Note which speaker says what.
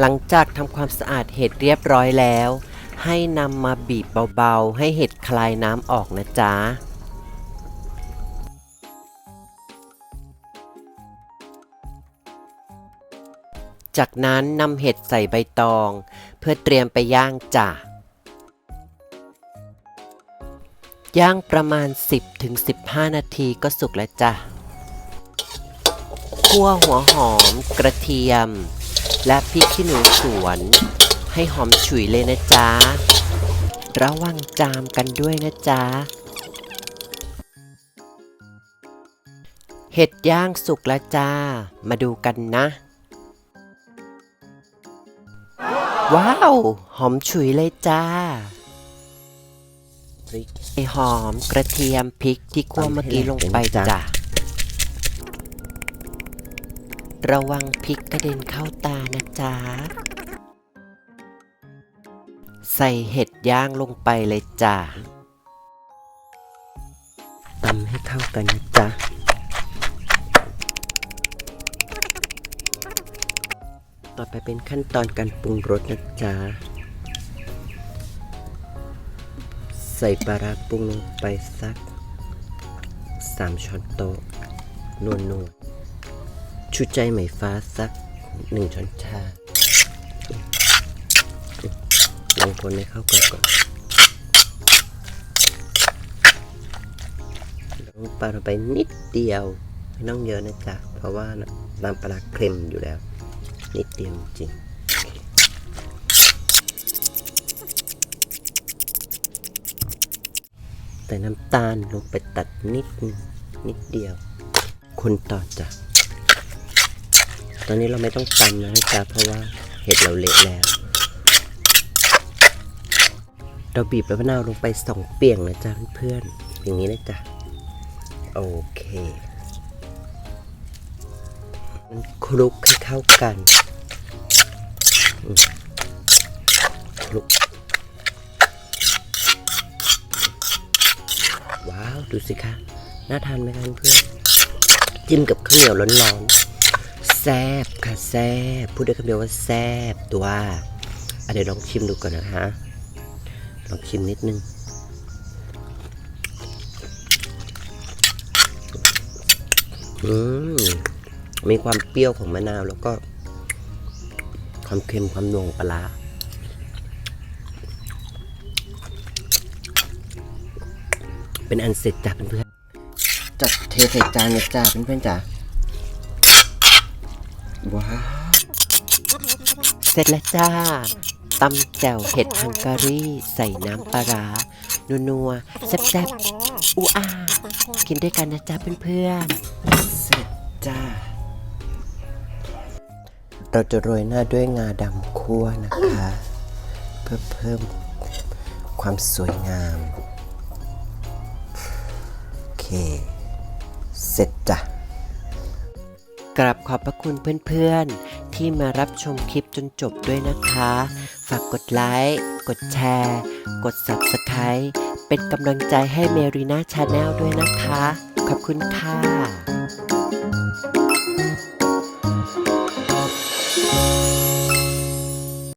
Speaker 1: หลังจากทำความสะอาดเห็ดเรียบร้อยแล้ว ให้นำมาบีบเบาๆ ให้เห็ดคลายน้ำออกนะจ๊ะ จากนั้นนำเห็ดใส่ใบตอง เพื่อเตรียมไปย่างจ้ะ ย่างประมาณ 10-15 นาทีก็สุกแล้วจ้ะ คั่วหัวหอมกระเทียม และพริกขี้หนูสวน ให้หอมฉุยเลยนะจ๊ะ ระวังจามกันด้วยนะจ๊ะ เห็ดย่างสุกแล้วจ้า มาดูกันนะ ว้าว หอมฉุยเลยจ้าไอหอมกระเทียมพริกที่คั่วเมื่อกี้ลงไปจ้ะ ระวังพริกกระเด็นเข้าตานะจ๊ะ ใส่เห็ดย่างลงไปเลยจ้ะตำให้เข้ากันนะจ๊ะ ต่อไปเป็นขั้นตอนการปรุงรสนะจ๊ะ ใส่ปลาร้าปรุงลงไปสัก 3 ช้อนโต๊ะนวลนวลๆ ชูใจไหมฟ้าสัก1ช้อนชาลองคนให้เข้ากันก่อนลงปลาลงไปนิดเดียว ไม่ต้องเยอะนะจ๊ะ เพราะว่าน้ำปลาเค็มอยู่แล้ว นิดเดียวจริงแต่น้ำตาลลงไปตัดนิดนิดเดียว คนต่อจ้ะ ตอนนี้เราไม่ต้องตำนะจ๊ะเพราะว่าเห็ดเราเละแล้ว เราบีบใบมะนาวลงไปสองเปียงนะจ๊ะเพื่อนๆอย่างนี้นะจ๊ะโอเค มันคลุกให้เข้ากันคลุกว้าว ดูสิคะ น่าทานไหมคะเพื่อน จิ้มกับข้าวเหนียวร้อนๆ แซบค่ะแซบพูดได้คำเดียวว่าแซบตัวอะเดี๋ยวลองชิมดูก่อนนะฮะลองชิมนิดนึงอืมมีความเปรี้ยวของมะนาวแล้วก็ ความเค็มความนัวของปลาร้าเป็นอันเสร็จจ้ะเพื่อนๆจัดเทใส่จานเลยจ้าเพื่อนๆจ้า ว้าวเสร็จแล้วจ้าตำแจ่วเห็ดฮังการีใส่น้ำปลาร้านัวๆแซ่บๆอูอากินด้วยกันนะจ๊ะเพื่อนๆเสร็จจ้า เราจะโรยหน้าด้วยงาดำคั่วนะคะ เพื่อเพิ่มความสวยงาม โอเค เสร็จจ้ะ กราบขอบพระคุณเพื่อนๆ ที่มารับชมคลิปจนจบด้วยนะคะ ฝากกดไลค์กดแชร์ กด Subscribe เป็นกำลังใจให้เมรีน่าชาแนลด้วยนะคะ ขอบคุณค่ะ